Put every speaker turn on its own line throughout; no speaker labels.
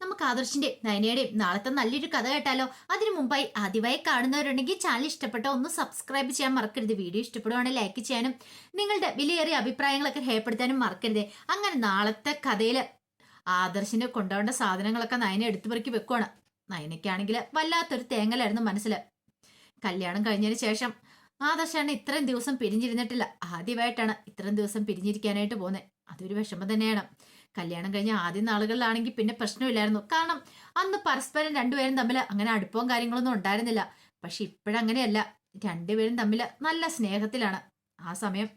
നമുക്ക് ആദർശിന്റെ നയനയുടെയും നാളത്തെ നല്ലൊരു കഥ കേട്ടാലോ? അതിനു മുമ്പായി ആദ്യമായി കാണുന്നവരുണ്ടെങ്കിൽ ചാനൽ ഇഷ്ടപ്പെട്ട ഒന്ന് സബ്സ്ക്രൈബ് ചെയ്യാൻ മറക്കരുത്. വീഡിയോ ഇഷ്ടപ്പെടുവാണെങ്കിൽ ലൈക്ക് ചെയ്യാനും നിങ്ങളുടെ വിലയേറിയ അഭിപ്രായങ്ങളൊക്കെ രേഖപ്പെടുത്താനും മറക്കരുത്. അങ്ങനെ നാളത്തെ കഥയിൽ ആദർശിന് കൊണ്ടുപോകേണ്ട സാധനങ്ങളൊക്കെ നയന എടുത്തു പെറുക്കി വെക്കുവാണ്. നയനയ്ക്കാണെങ്കിൽ വല്ലാത്തൊരു തേങ്ങലായിരുന്നു മനസ്സിൽ കല്യാണം കഴിഞ്ഞതിന് ശേഷം ആദർശാണ് ഇത്രയും ദിവസം പിരിഞ്ഞിരുന്നിട്ടില്ല. ആദ്യമായിട്ടാണ് ഇത്രയും ദിവസം പിരിഞ്ഞിരിക്കാനായിട്ട് പോകുന്നത് അതൊരു വിഷമം തന്നെയാണ്. കല്യാണം കഴിഞ്ഞ ആദ്യ നാളുകളിലാണെങ്കിൽ പിന്നെ പ്രശ്നമില്ലായിരുന്നു. കാരണം അന്ന് പരസ്പരം രണ്ടുപേരും തമ്മിൽ അങ്ങനെ അടുപ്പവും കാര്യങ്ങളൊന്നും ഉണ്ടായിരുന്നില്ല. പക്ഷെ ഇപ്പോഴങ്ങനെയല്ല. രണ്ടുപേരും തമ്മിൽ നല്ല സ്നേഹത്തിലാണ്. ആ സമയം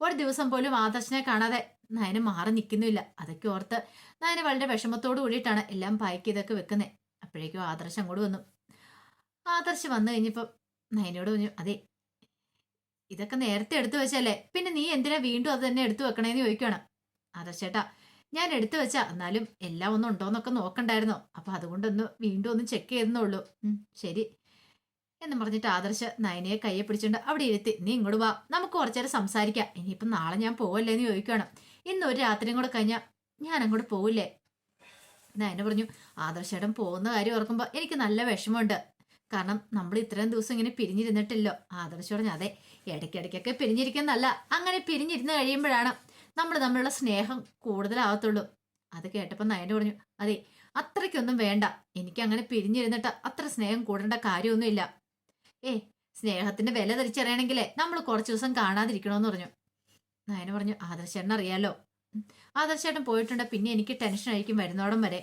ഒരു ദിവസം പോലും ആദർശനെ കാണാതെ നയന് മാറി നിൽക്കുന്നില്ല. അതൊക്കെ ഓർത്ത് നയന് വളരെ വിഷമത്തോടു കൂടിയിട്ടാണ് എല്ലാം പായ്ക്ക് ഇതൊക്കെ വെക്കുന്നത് അപ്പോഴേക്കും ആദർശം അങ്ങോട്ട് വന്നു. ആദർശ് വന്നു കഴിഞ്ഞപ്പോൾ നയനോട് പറഞ്ഞു അതെ ഇതൊക്കെ നേരത്തെ എടുത്തു വെച്ചല്ലേ പിന്നെ നീ എന്തിനാ വീണ്ടും അത് തന്നെ എടുത്തു വെക്കണേന്ന് ചോദിക്കുകയാണ് ആദർശേട്ടാ ഞാൻ എടുത്തു വെച്ചാ എന്നാലും എല്ലാം ഒന്നും ഉണ്ടോന്നൊക്കെ നോക്കണ്ടായിരുന്നു. അപ്പൊ അതുകൊണ്ടൊന്ന് വീണ്ടും ഒന്ന് ചെക്ക് ചെയ്യുന്നുള്ളൂ ശരി. എന്ന് പറഞ്ഞിട്ട് ആദർശ നയനയെ കയ്യെ പിടിച്ചുണ്ട് അവിടെ ഇരുത്തി നീ ഇങ്ങോട്ട് വാ നമുക്ക് കുറച്ചേരം സംസാരിക്കാം. ഇനിയിപ്പം നാളെ ഞാൻ പോവല്ലേ എന്ന് ചോദിക്കുകയാണ് ഇന്ന് ഒരു രാത്രിയും കൂടെ കഴിഞ്ഞാൽ ഞാൻ അങ്ങോട്ട് പോവില്ലേ? നയന പറഞ്ഞു ആദർശയുടെ പോകുന്ന കാര്യം ഓർക്കുമ്പോൾ എനിക്ക് നല്ല വിഷമമുണ്ട്. കാരണം നമ്മൾ ഇത്രയും ദിവസം ഇങ്ങനെ പിരിഞ്ഞിരുന്നിട്ടില്ലോ. ആദർശ് പറഞ്ഞു അതെ ഇടയ്ക്കിടയ്ക്കൊക്കെ പിരിഞ്ഞിരിക്കുന്നല്ല അങ്ങനെ പിരിഞ്ഞിരുന്ന് കഴിയുമ്പോഴാണ് നമ്മൾ തമ്മിലുള്ള സ്നേഹം കൂടുതലാവത്തുള്ളൂ അത് കേട്ടപ്പോൾ നയന പറഞ്ഞു അതെ അത്രയ്ക്കൊന്നും വേണ്ട. എനിക്ക് അങ്ങനെ പിരിഞ്ഞിരുന്നിട്ട് അത്ര സ്നേഹം കൂടേണ്ട കാര്യമൊന്നുമില്ല. ഏ സ്നേഹത്തിന്റെ വില തിരിച്ചറിയണമെങ്കിലേ നമ്മൾ കുറച്ച് ദിവസം കാണാതിരിക്കണമെന്ന് പറഞ്ഞു. നയന പറഞ്ഞു ആദർശേട്ടൻ അറിയാലോ. ആദർശേട്ടൻ പോയിട്ടുണ്ട്. പിന്നെ എനിക്ക് ടെൻഷൻ ആയിരിക്കും വരുന്നോടം വരെ.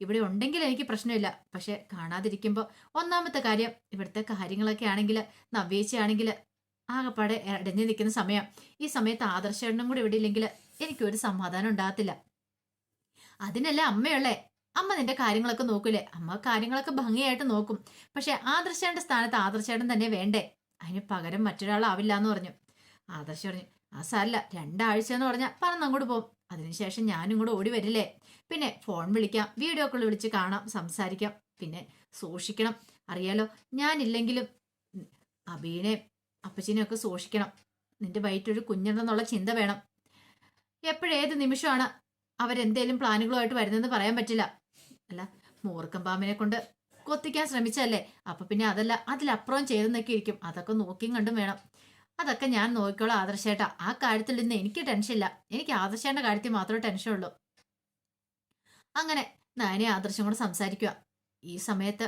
ഇവിടെ ഉണ്ടെങ്കിൽ എനിക്ക് പ്രശ്നമില്ല. പക്ഷെ കാണാതിരിക്കുമ്പോൾ ഒന്നാമത്തെ കാര്യം ഇവിടുത്തെ കാര്യങ്ങളൊക്കെ ആണെങ്കിൽ നവ്യേച്ചയാണെങ്കിൽ ആകപ്പാടെ അടഞ്ഞു നിൽക്കുന്ന സമയം. ഈ സമയത്ത് ആദർശേട്ടനും കൂടി ഇവിടെ ഇല്ലെങ്കിൽ എനിക്കൊരു സമാധാനം ഉണ്ടാകത്തില്ല. അതിനല്ലേ അമ്മയുള്ളേ? അമ്മ നിന്റെ കാര്യങ്ങളൊക്കെ നോക്കൂലേ? അമ്മ കാര്യങ്ങളൊക്കെ ഭംഗിയായിട്ട് നോക്കും. പക്ഷെ ആദർശേട്ടന്റെ സ്ഥാനത്ത് ആദർശേട്ടൻ തന്നെ വേണ്ടേ? അതിന് പകരം മറ്റൊരാളാവില്ല എന്ന് പറഞ്ഞു. ആദർശ് പറഞ്ഞു ആ സാരല്ല രണ്ടാഴ്ച എന്ന് പറഞ്ഞാൽ പറന്നങ്ങോട്ട് പോകും. അതിനുശേഷം ഞാനും കൂടെ ഓടി വരില്ലേ? പിന്നെ ഫോൺ വിളിക്കാം വീഡിയോ കോൾ വിളിച്ച് കാണാം സംസാരിക്കാം. പിന്നെ സൂക്ഷിക്കണം. അറിയാലോ ഞാനില്ലെങ്കിലും അബീനെ അപ്പച്ചനെയും ഒക്കെ സൂക്ഷിക്കണം. നിന്റെ വയറ്റൊരു കുഞ്ഞുണ്ടെന്നുള്ള ചിന്ത വേണം. എപ്പോഴേത് നിമിഷമാണ് അവരെന്തേലും പ്ലാനുകളുമായിട്ട് വരുന്നതെന്ന് പറയാൻ പറ്റില്ല. അല്ല മൂർക്കം പാമ്പിനെ കൊണ്ട് കൊത്തിക്കാൻ ശ്രമിച്ചല്ലേ അപ്പൊ പിന്നെ അതല്ല അതിലപ്പുറം ചെയ്തെന്നൊക്കെ ഇരിക്കും. അതൊക്കെ നോക്കിയും കണ്ടും വേണം. അതൊക്കെ ഞാൻ നോക്കിക്കോളാം ആദർശേട്ടാ. ആ കാര്യത്തിൽ നിന്ന് എനിക്ക് ഇല്ല. എനിക്ക് ആദർശേട്ട കാര്യത്തിൽ മാത്രമേ ടെൻഷൻ ഉള്ളൂ. അങ്ങനെ നയനെ ആദർശം കൂടെ സംസാരിക്കുക ഈ സമയത്ത്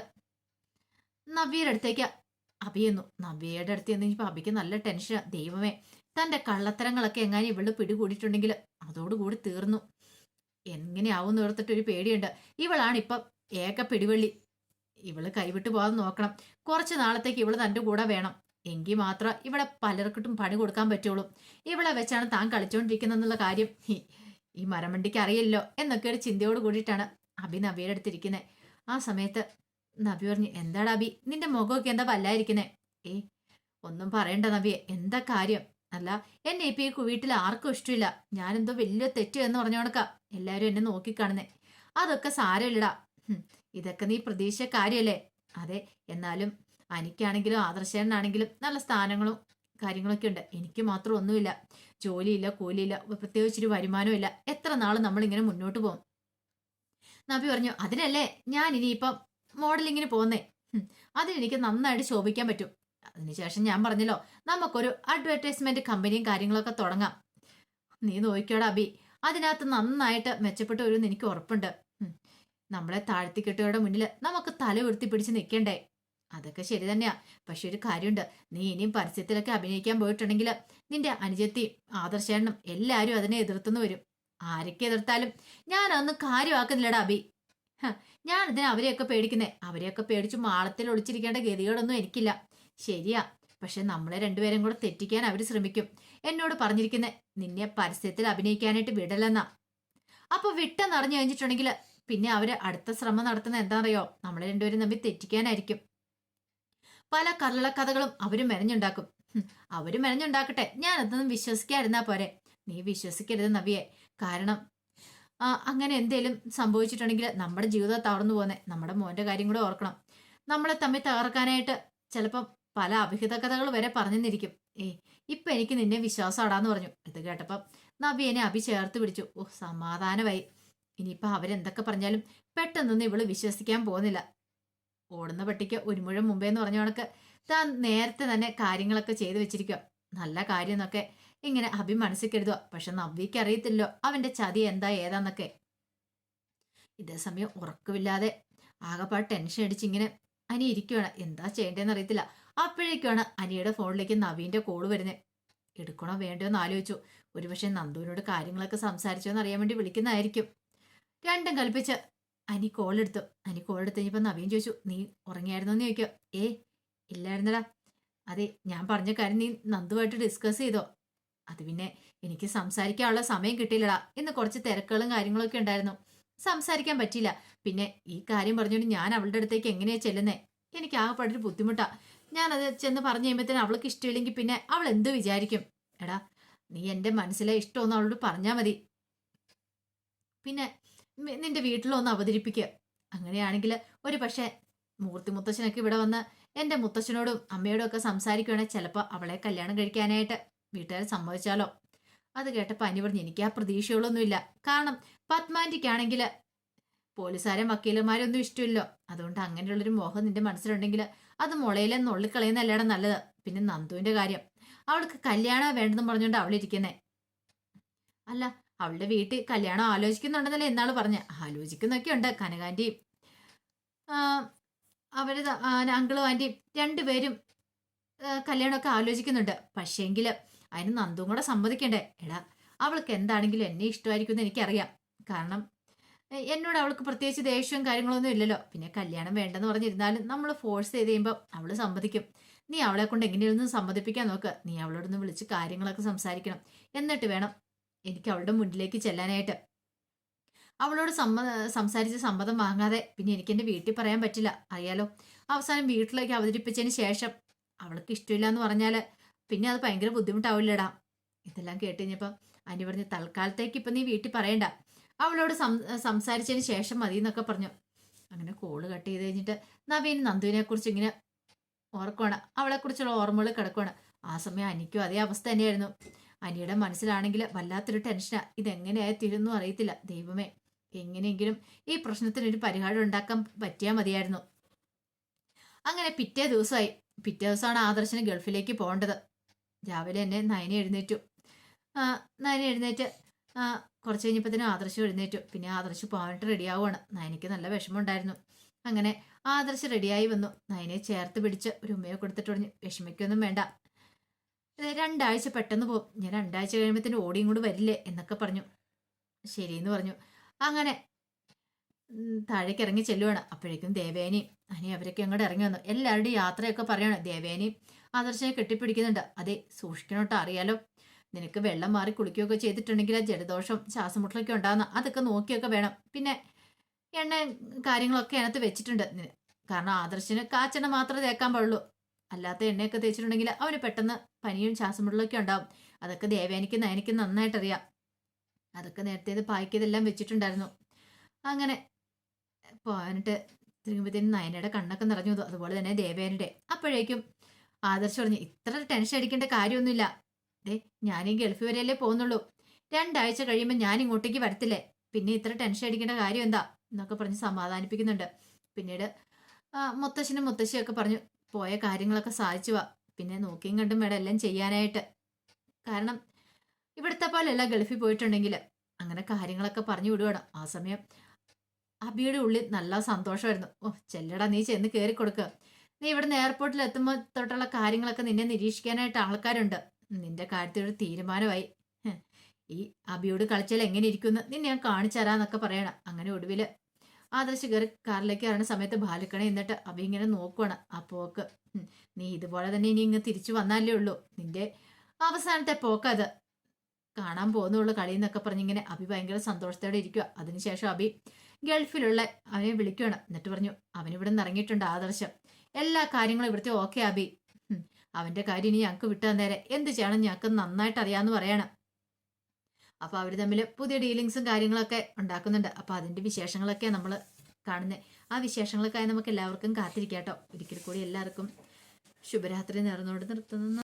നവ്യയുടെ അടുത്തേക്ക് അഭിയെന്നു. നവ്യയുടെ അടുത്ത് ചെന്ന് ഇപ്പൊ അഭിക്ക് നല്ല ടെൻഷൻ ദൈവമേ തന്റെ കള്ളത്തരങ്ങളൊക്കെ എങ്ങാനും ഇവൾ പിടികൂടിയിട്ടുണ്ടെങ്കിൽ അതോടുകൂടി തീർന്നു. എങ്ങനെയാവും ഓർത്തിട്ട് ഒരു പേടിയുണ്ട്. ഇവളാണ് ഇപ്പം ഏക പിടിവള്ളി. ഇവൾ കൈവിട്ടു പോകാതെ നോക്കണം. കുറച്ച് നാളത്തേക്ക് ഇവൾ തന്റെ കൂടെ വേണം. എങ്കിൽ മാത്രം ഇവിടെ പലർക്കിട്ടും പണി കൊടുക്കാൻ പറ്റുള്ളൂ. ഇവളെ വെച്ചാണ് താൻ കളിച്ചോണ്ടിരിക്കുന്നെന്നുള്ള കാര്യം. ഈ മരമണ്ടിക്ക് അറിയില്ലോ എന്നൊക്കെ ഒരു ചിന്തയോട് കൂടിയിട്ടാണ് അഭിനവിയുടെ അടുത്തിരിക്കുന്നത് ആ സമയത്ത് നബി പറഞ്ഞു എന്താടാ അബി നിന്റെ മുഖമൊക്കെ എന്താ വല്ലായിരിക്കുന്നേ? ഏ ഒന്നും പറയണ്ട നബിയെ എന്താ കാര്യം? അല്ല എന്നെ ഇപ്പൊ ഈ വീട്ടിൽ ആർക്കും ഇഷ്ടമില്ല. ഞാനെന്തോ വലിയ തെറ്റ് എന്ന് പറഞ്ഞു കൊടുക്കാം എല്ലാവരും എന്നെ നോക്കിക്കാണുന്നേ. അതൊക്കെ സാരമില്ലടാ. ഇതൊക്കെ നീ പ്രതീക്ഷ കാര്യല്ലേ? അതെ എന്നാലും അനിക്കാണെങ്കിലും ആദർശനാണെങ്കിലും നല്ല സ്ഥാനങ്ങളും കാര്യങ്ങളൊക്കെ ഉണ്ട്. എനിക്ക് മാത്രം ഒന്നുമില്ല. ജോലിയില്ല കൂലിയില്ല പ്രത്യേകിച്ചൊരു വരുമാനമില്ല എത്ര നാൾ നമ്മളിങ്ങനെ മുന്നോട്ട് പോകും? നബി പറഞ്ഞു അതിനല്ലേ? ഞാൻ ഇനിയിപ്പം മോഡലിങ്ങിന് പോകുന്നേ. അതിനെനിക്ക് നന്നായിട്ട് ശോഭിക്കാൻ പറ്റും. അതിനുശേഷം ഞാൻ പറഞ്ഞല്ലോ നമുക്കൊരു അഡ്വർടൈസ്മെന്റ് കമ്പനിയും കാര്യങ്ങളൊക്കെ തുടങ്ങാം. നീ നോക്കിയോടാ അബി. അതിനകത്ത് നന്നായിട്ട് മെച്ചപ്പെട്ട ഒരു എനിക്ക് ഉറപ്പുണ്ട്. നമ്മളെ താഴ്ത്തിക്കെട്ടുകളുടെ മുന്നിൽ നമുക്ക് തല ഉയർത്തി പിടിച്ച് നിൽക്കണ്ടേ? അതൊക്കെ ശരി തന്നെയാ. പക്ഷെ ഒരു കാര്യമുണ്ട്. നീ ഇനിയും പരസ്യത്തിലൊക്കെ അഭിനയിക്കാൻ പോയിട്ടുണ്ടെങ്കിൽ നിന്റെ അനുജത്തി ആദർശേണ്ണും എല്ലാവരും അതിനെ എതിർത്തുന്നു വരും. ആരൊക്കെ എതിർത്താലും ഞാൻ കാര്യമാക്കുന്നില്ലടാ അബി. ഇതിനെ അവരെയൊക്കെ പേടിക്കുന്നേ. അവരെയൊക്കെ പേടിച്ച് മാളത്തിൽ ഒളിച്ചിരിക്കേണ്ട ഗതികളൊന്നും എനിക്കില്ല. ശരിയാ. പക്ഷെ നമ്മളെ രണ്ടുപേരും കൂടെ തെറ്റിക്കാൻ അവർ ശ്രമിക്കും. എന്നോട് പറഞ്ഞിരിക്കുന്നേ നിന്നെ പരസ്യത്തിൽ അഭിനയിക്കാനായിട്ട് വിടലെന്നാ അപ്പൊ വിട്ടെന്നറിഞ്ഞു കഴിഞ്ഞിട്ടുണ്ടെങ്കിൽ പിന്നെ അവർ അടുത്ത ശ്രമം നടത്തുന്ന എന്താണെന്നറിയോ? നമ്മളെ രണ്ടുപേരും തമ്മിൽ തെറ്റിക്കാനായിരിക്കും. പല കള്ളക്കഥകളും അവരും മെനഞ്ഞുണ്ടാക്കും. അവരും മെനഞ്ഞുണ്ടാക്കട്ടെ. ഞാൻ അതൊന്നും വിശ്വസിക്കാതിരുന്നാ പോരെ. നീ വിശ്വസിക്കരുത് നവിയെ. കാരണം അങ്ങനെ എന്തേലും സംഭവിച്ചിട്ടുണ്ടെങ്കിൽ നമ്മുടെ ജീവിതം തകർന്നു പോകുന്നത് നമ്മുടെ മോന്റെ കാര്യം കൂടെ ഓർക്കണം. നമ്മളെ തമ്മിൽ തകർക്കാനായിട്ട് ചിലപ്പം പല അഭിഹിത കഥകൾ വരെ പറഞ്ഞെന്നിരിക്കും. ഏ ഇപ്പം എനിക്ക് നിന്നെ വിശ്വാസം അടാന്ന് പറഞ്ഞു. ഇത് കേട്ടപ്പം നബി എന്നെ അഭി ചേർത്ത് പിടിച്ചു. ഓ സമാധാനമായി. ഇനിയിപ്പോൾ അവരെന്തൊക്കെ പറഞ്ഞാലും പെട്ടെന്നൊന്നും ഇവൾ വിശ്വസിക്കാൻ പോകുന്നില്ല. ഓടുന്ന പട്ടിക്ക് ഒരു മുഴം മുമ്പേ എന്ന് പറഞ്ഞ കണക്ക് താൻ നേരത്തെ തന്നെ കാര്യങ്ങളൊക്കെ ചെയ്തു വെച്ചിരിക്കുക നല്ല കാര്യം എന്നൊക്കെ ഇങ്ങനെ അഭി മനസ്സിൽ കരുതുക പക്ഷെ നവ്യക്ക് അറിയത്തില്ലോ അവന്റെ ചതി എന്താ ഏതാന്നൊക്കെ. ഇതേ സമയം ഉറക്കമില്ലാതെ ആകെപ്പാട് ടെൻഷൻ അടിച്ച് ഇങ്ങനെ അനി ഇരിക്കുവാണ്. എന്താ ചെയ്യേണ്ടതെന്ന് അറിയത്തില്ല. അപ്പോഴേക്കാണ് അനിയുടെ ഫോണിലേക്ക് നവീന്റെ കോൾ വരുന്നത് എടുക്കണോ വേണ്ടോ എന്ന് ആലോചിച്ചു. ഒരുപക്ഷെ നന്ദുവിനോട് കാര്യങ്ങളൊക്കെ സംസാരിച്ചോ എന്ന് അറിയാൻ വേണ്ടി വിളിക്കുന്നതായിരിക്കും. രണ്ടും കൽപ്പിച്ച് അനി കോൾ എടുത്തു. അനി കോൾ എടുത്ത് കഴിഞ്ഞപ്പോൾ നവീൻ ചോദിച്ചു നീ ഉറങ്ങിയായിരുന്നോ? എന്ന് ചോദിക്കോ ഏ ഇല്ലായിരുന്നടാ. അതെ ഞാൻ പറഞ്ഞ കാര്യം നീ നന്ദുവായിട്ട് ഡിസ്കസ് ചെയ്തോ? അത് പിന്നെ എനിക്ക് സംസാരിക്കാനുള്ള സമയം കിട്ടിയില്ലടാ എന്ന് കുറച്ച് തിരക്കുകളും കാര്യങ്ങളൊക്കെ ഉണ്ടായിരുന്നു. സംസാരിക്കാൻ പറ്റിയില്ല. പിന്നെ ഈ കാര്യം പറഞ്ഞുകൊണ്ട് ഞാൻ അവളുടെ അടുത്തേക്ക് എങ്ങനെയാ ചെല്ലുന്നേ? എനിക്ക് ആകെപ്പാടൊരു ബുദ്ധിമുട്ടാ. ഞാനത് ചെന്ന് പറഞ്ഞു കഴിയുമ്പോഴത്തേന് അവൾക്ക് ഇഷ്ടമില്ലെങ്കിൽ പിന്നെ അവൾ എന്ത് വിചാരിക്കും? എടാ നീ എന്റെ മനസ്സിലെ ഇഷ്ടമൊന്നും അവളോട് പറഞ്ഞാൽ മതി. പിന്നെ നിന്റെ വീട്ടിലൊന്ന് അവതരിപ്പിക്കുക അങ്ങനെയാണെങ്കിൽ ഒരു പക്ഷേ മൂർത്തി മുത്തശ്ശനൊക്കെ ഇവിടെ വന്ന് എന്റെ മുത്തശ്ശനോടും അമ്മയോടും ഒക്കെ സംസാരിക്കുകയാണെങ്കിൽ ചിലപ്പോൾ അവളെ കല്യാണം കഴിക്കാനായിട്ട്. വീട്ടുകാർ സമ്മതിച്ചാലോ? അത് കേട്ടപ്പോൾ അനി പറഞ്ഞു എനിക്ക് ആ പ്രതീക്ഷകളൊന്നുമില്ല. കാരണം പത്മാന്റിക്കാണെങ്കിൽ പോലീസുകാരും വക്കീലന്മാരും ഒന്നും ഇഷ്ടമില്ലോ. അതുകൊണ്ട് അങ്ങനെയുള്ളൊരു മോഹം നിന്റെ മനസ്സിലുണ്ടെങ്കിൽ അത് മുളയിലെ നുള്ളിക്കളയുന്നല്ലേടെ നല്ലത്. പിന്നെ നന്ദുവിന്റെ കാര്യം. അവൾക്ക് കല്യാണം വേണ്ടെന്ന് പറഞ്ഞുകൊണ്ട് അവളിരിക്കുന്നേ അല്ല അവളുടെ വീട്ടിൽ കല്യാണം ആലോചിക്കുന്നുണ്ടെന്നല്ലേ എന്നാൾ പറഞ്ഞ. ആലോചിക്കുന്നൊക്കെ ഉണ്ട് കനകാന്റിയും അവർ അങ്കിളും ആന്റിയും രണ്ടുപേരും കല്യാണമൊക്കെ ആലോചിക്കുന്നുണ്ട്. പക്ഷേങ്കിൽ അതിന് നന്ദും കൂടെ സമ്മതിക്കണ്ടേ? എടാ അവൾക്ക് എന്താണെങ്കിലും എന്നെ ഇഷ്ടമായിരിക്കും എന്ന് എനിക്കറിയാം. കാരണം എന്നോട് അവൾക്ക് പ്രത്യേകിച്ച് ദേഷ്യവും കാര്യങ്ങളൊന്നും ഇല്ലല്ലോ. പിന്നെ കല്യാണം വേണ്ടെന്ന് പറഞ്ഞിരുന്നാലും നമ്മൾ ഫോഴ്സ് ചെയ്ത് കഴിയുമ്പോൾ അവൾ സമ്മതിക്കും. നീ അവളെ കൊണ്ട് എങ്ങനെയൊന്നും സമ്മതിപ്പിക്കാൻ നോക്ക്. നീ അവളോടൊന്ന് വിളിച്ച് കാര്യങ്ങളൊക്കെ സംസാരിക്കണം. എന്നിട്ട് വേണം എനിക്ക് അവളുടെ മുന്നിലേക്ക് ചെല്ലാനായിട്ട്. അവളോട് സമ്മ സംസാരിച്ച് സമ്മതം വാങ്ങാതെ പിന്നെ എനിക്ക് എന്റെ വീട്ടിൽ പറയാൻ പറ്റില്ല. അറിയാലോ അവസാനം വീട്ടിലേക്ക് അവതരിപ്പിച്ചതിന് ശേഷം അവൾക്ക് ഇഷ്ടമില്ല എന്ന് പറഞ്ഞാൽ പിന്നെ അത് ഭയങ്കര ബുദ്ധിമുട്ടാവില്ലടാ. ഇതെല്ലാം കേട്ട് കഴിഞ്ഞപ്പം അനി തൽക്കാലത്തേക്ക് ഇപ്പം നീ വീട്ടിൽ പറയണ്ട. അവളോട് സം സംസാരിച്ചതിന് ശേഷം മതി എന്നൊക്കെ പറഞ്ഞു. അങ്ങനെ കോൾ കട്ട് ചെയ്ത് കഴിഞ്ഞിട്ട് നവീൻ നന്ദുവിനെ കുറിച്ച് ഇങ്ങനെ ഓർക്കുവാണ് അവളെക്കുറിച്ചുള്ള ഓർമ്മകൾ കിടക്കുവാണ്. ആ സമയം അനിക്കും അതേ അവസ്ഥ തന്നെയായിരുന്നു. അനിയുടെ മനസ്സിലാണെങ്കിൽ വല്ലാത്തൊരു ടെൻഷനാ. ഇതെങ്ങനെയായി തീരുന്നു അറിയത്തില്ല. ദൈവമേ എങ്ങനെയെങ്കിലും ഈ പ്രശ്നത്തിന് ഒരു പരിഹാരം ഉണ്ടാക്കാൻ പറ്റിയാൽ മതിയായിരുന്നു. അങ്ങനെ പിറ്റേ ദിവസമായി. പിറ്റേ ദിവസമാണ് ആദർശന് ഗൾഫിലേക്ക് പോകേണ്ടത്. രാവിലെ എന്നെ നയന എഴുന്നേറ്റു. നയന എഴുന്നേറ്റ്. കുറച്ച് കഴിഞ്ഞപ്പോഴത്തേനും ആദർശം എഴുന്നേറ്റു. പിന്നെ ആദർശ് പോകാനായിട്ട് റെഡിയാവുകയാണ് നയനയ്ക്ക് നല്ല വിഷമമുണ്ടായിരുന്നു. അങ്ങനെ ആദർശ് റെഡിയായി വന്നു. നയനെ ചേർത്ത് പിടിച്ച് ഒരു ഉമ്മയെ കൊടുത്തിട്ട് പറഞ്ഞു വിഷമിക്കൊന്നും വേണ്ട. രണ്ടാഴ്ച പെട്ടെന്ന് പോകും ഞാൻ രണ്ടാഴ്ച കഴിയുമ്പോഴത്തേനും ഓടിയും കൂടി വരില്ലേ? എന്നൊക്കെ പറഞ്ഞു. ശരിയെന്ന് പറഞ്ഞു. അങ്ങനെ താഴേക്ക് ഇറങ്ങി ചെല്ലുവാണ്. അപ്പോഴേക്കും ദേവേനി അനി അവരൊക്കെ അങ്ങോട്ട് ഇറങ്ങി വന്നു. എല്ലാവരുടെയും യാത്രയൊക്കെ പറയാണ്. ദേവേനി ആദർശനെ കെട്ടിപ്പിടിക്കുന്നുണ്ട്. അതെ സൂക്ഷിക്കണോട്ടോ അറിയാലോ. നിനക്ക് വെള്ളം മാറി കുളിക്കുകയൊക്കെ ചെയ്തിട്ടുണ്ടെങ്കിൽ ആ ജലദോഷം ശ്വാസമുട്ടലൊക്കെ ഉണ്ടാകുന്ന അതൊക്കെ നോക്കിയൊക്കെ വേണം. പിന്നെ എണ്ണ കാര്യങ്ങളൊക്കെ അതിനകത്ത് വെച്ചിട്ടുണ്ട്. കാരണം ആദർശന് കാച്ചെണ്ണ മാത്രമേ തേക്കാൻ പാടുള്ളൂ. അല്ലാത്ത എണ്ണയൊക്കെ തേച്ചിട്ടുണ്ടെങ്കിൽ അവന് പെട്ടെന്ന് പനിയും ശ്വാസമുട്ടലൊക്കെ ഉണ്ടാവും. അതൊക്കെ ദേവേനിക്ക് നയനിക്ക് നന്നായിട്ടറിയാം. അതൊക്കെ നേരത്തേത് പായ്ക്കിയതെല്ലാം വെച്ചിട്ടുണ്ടായിരുന്നു. അങ്ങനെ പോയിട്ട് തിരുമ്പത്തേനും നയനയുടെ കണ്ണൊക്കെ നിറഞ്ഞു അതുപോലെ തന്നെ ദേവേനയുടെ അപ്പോഴേക്കും ആദർശ് പറഞ്ഞു ഇത്ര ടെൻഷൻ അടിക്കേണ്ട കാര്യമൊന്നുമില്ല. ദേ ഞാനീ ഗൾഫ് വരെയല്ലേ പോകുന്നുള്ളൂ. രണ്ടാഴ്ച കഴിയുമ്പോൾ ഞാൻ ഇങ്ങോട്ടേക്ക് വരത്തില്ലേ? പിന്നെ ഇത്ര ടെൻഷൻ അടിക്കേണ്ട കാര്യം എന്താ? എന്നൊക്കെ പറഞ്ഞ് സമാധാനിപ്പിക്കുന്നുണ്ട്. പിന്നീട് മുത്തശ്ശനും മുത്തശ്ശിയൊക്കെ പറഞ്ഞു പോയ കാര്യങ്ങളൊക്കെ സാധിച്ചു വാ. പിന്നെ നോക്കിയും കണ്ടും വേണം എല്ലാം ചെയ്യാനായിട്ട്. കാരണം ഇവിടുത്തെ പോലെയല്ല ഗൾഫിൽ പോയിട്ടുണ്ടെങ്കിൽ അങ്ങനെ കാര്യങ്ങളൊക്കെ പറഞ്ഞു വിടുവാണ്. ആ സമയം അബിയുടെ ഉള്ളിൽ നല്ല സന്തോഷമായിരുന്നു. ഓ ചെല്ലടാ നീ ചെന്ന് കയറി കൊടുക്കുക നീ ഇവിടുന്ന് എയർപോർട്ടിൽ എത്തുമ്പോൾ തൊട്ടുള്ള കാര്യങ്ങളൊക്കെ നിന്നെ നിരീക്ഷിക്കാനായിട്ട് ആൾക്കാരുണ്ട്. നിന്റെ കാര്യത്തിൽ ഒരു തീരുമാനമായി. ഈ അബിയോട് കളിച്ചാൽ എങ്ങനെ ഇരിക്കുന്നു? നിന്നെ ഞാൻ കാണിച്ചു തരാന്നൊക്കെ പറയണം. അങ്ങനെ ഒടുവിൽ ആദർശ് കയറി കാറിലേക്ക് ഇറങ്ങുന്ന സമയത്ത് ബാലിക്കണ എന്നിട്ട് അബി ഇങ്ങനെ നോക്കുവാണ്. ആ പോക്ക്. നീ ഇതുപോലെ തന്നെ ഇനി ഇങ്ങ് തിരിച്ചു വന്നാലേ ഉള്ളൂ. നിന്റെ അവസാനത്തെ പോക്കത് കാണാൻ പോകുന്നുള്ളൂ കളി എന്നൊക്കെ പറഞ്ഞിങ്ങനെ അബി ഭയങ്കര സന്തോഷത്തോടെ ഇരിക്കുക അതിനുശേഷം അബി ഗൾഫിലുള്ള അവനെ വിളിക്കുകയാണ് എന്നിട്ട് പറഞ്ഞു അവനിവിടെ നിന്ന് ഇറങ്ങിയിട്ടുണ്ട് ആദർശം. എല്ലാ കാര്യങ്ങളും ഇവിടുത്തെ ഓക്കെ ആബി അവന്റെ കാര്യം ഇനി ഞങ്ങൾക്ക് വിട്ടാൻ നേരെ. എന്ത് ചെയ്യണം? ഞങ്ങൾക്ക് നന്നായിട്ട് അറിയാന്ന് പറയണം. അപ്പൊ അവർ തമ്മിൽ പുതിയ ഡീലിങ്സും കാര്യങ്ങളൊക്കെ ഉണ്ടാക്കുന്നുണ്ട്. അപ്പൊ അതിന്റെ വിശേഷങ്ങളൊക്കെ നമ്മൾ കാണുന്നത് ആ വിശേഷങ്ങൾക്കായി നമുക്ക് എല്ലാവർക്കും കാത്തിരിക്കാട്ടോ ഒരിക്കൽ കൂടി എല്ലാവർക്കും ശുഭരാത്രി നേർന്നുകൊണ്ട് നിർത്തുന്നു.